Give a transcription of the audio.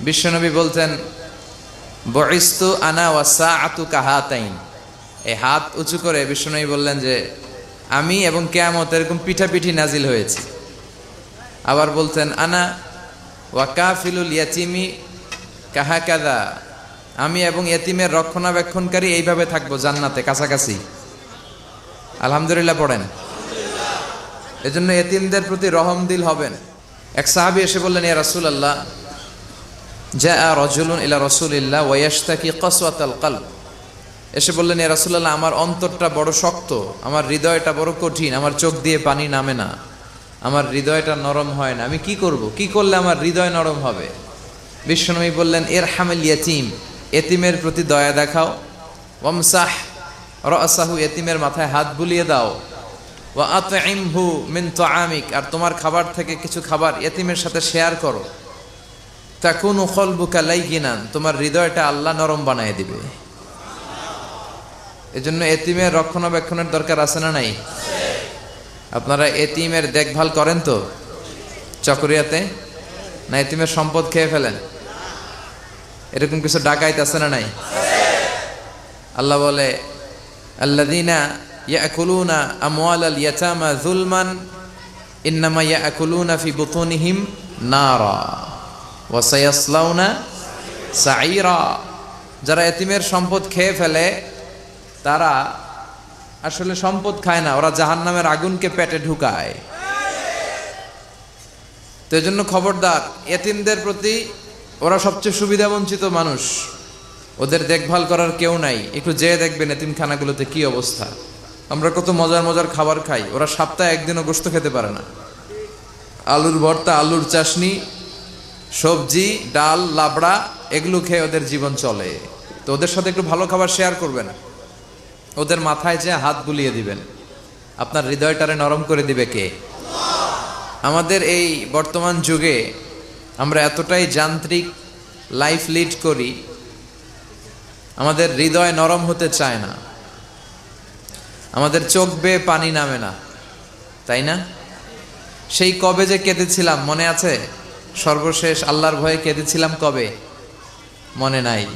বিশ্বনবী বলতেন বরিস্তু আনা ওয়াসা আতু কাহাতাইন। এই হাত উঁচু করে বিশ্বনবী বললেন যে, আমি এবং কেয়ামত এরকম পিঠাপিঠি নাজিল হয়েছি। আবার বলতেন, আনা ওয়াকাফিলুল ইয়াতিমি কাহা কাদা আমি এবং এতিমের রক্ষণাবেক্ষণকারী এইভাবে থাকব জান্নাতে, কাছাকাছি। আলহামদুলিল্লাহ পড়েন। এজন্য এতিমদের প্রতি রহম দিল হবেন। এক সাহাবি এসে বললেন, ইয়া রাসুল আল্লাহ যা রজুলুন ইলা রসুলিল্লাহ ওয়াস্তাকি কসওয়াতাল কাল এসে বললেন, ইয়া রাসূলুল্লাহ, আমার অন্তরটা বড় শক্ত, আমার হৃদয়টা বড় কঠিন, আমার চোখ দিয়ে পানি নামে না, আমার হৃদয়টা নরম হয় না। আমি কি করব? কি করলে আমার হৃদয় নরম হবে? বিশ্বনবী বললেন এর হামেল ইয়াতিম, এতিমের প্রতি দয়া দেখাও। ওমসাহ রসাহু, এতিমের মাথায় হাত বুলিয়ে দাও। ওয়া আতইমহু মিন তুআমিক, আর তোমার খাবার থেকে কিছু খাবার এতিমের সাথে শেয়ার করো। তাকুনু কলবুকা লাইগিনান, তোমার হৃদয়টা আল্লাহ নরম বানিয়ে দিবে। এজন্য এতিমের রক্ষণাবেক্ষণের দরকার আছে না নাই? আপনারা এতিমের দেখভাল করেন তো? চকরিয়াতে? না এতিমের সম্পদ খেয়ে ফেলেন? এরকম কিছু ডাকাইতে আছে না নাই? আল্লাহ বলে আল্লাদিনা ইয়াকুলুনা আমওয়ালাল ইয়াতামা যুলমান, ইন্নামা ইয়াকুলুনা ফি বুতুনিহিম নারা। ওয়া সায়াসলাউনা সাইরা যারা এতিমের সম্পদ খেয়ে ফেলে, তারা আসলে সম্পদ খায় না, ওরা জাহান্নামের আগুনকে পেটে ঢুকায়। তো এজন্য খবরদার, এতিমদের প্রতি ওরা সবচেয়ে সুবিধা বঞ্চিত মানুষ। ওদের দেখভাল করার কেউ নাই, একটু যেয়ে দেখবেন এতিমখানাগুলোতে কি অবস্থা। আমরা কত মজার মজার খাবার খাই, ওরা সপ্তাহে একদিনও গোস্ত খেতে পারে না। আলুর ভর্তা, আলুর চাশনি সবজি, ডাল, লাবড়া, এগুলো খেয়ে ওদের জীবন চলে। তো ওদের সাথে একটু ভালো খাবার শেয়ার করবেন। ওদের মাথায় যে হাত বুলিয়ে দিবেন। আপনার হৃদয়টারে নরম করে দিবে কে? আমাদের এই বর্তমান যুগে আমরা এতটাই যান্ত্রিক লাইফ লিড করি, আমাদের হৃদয় নরম হতে চায় না। আমাদের চোখ বেয়ে পানি নামে না। তাই না? সেই কবে যে কেঁদেছিলাম, মনে আছে? সর্বশেষ আল্লাহর ভয়ে কেঁদেছিলাম কবে? মনে নাই।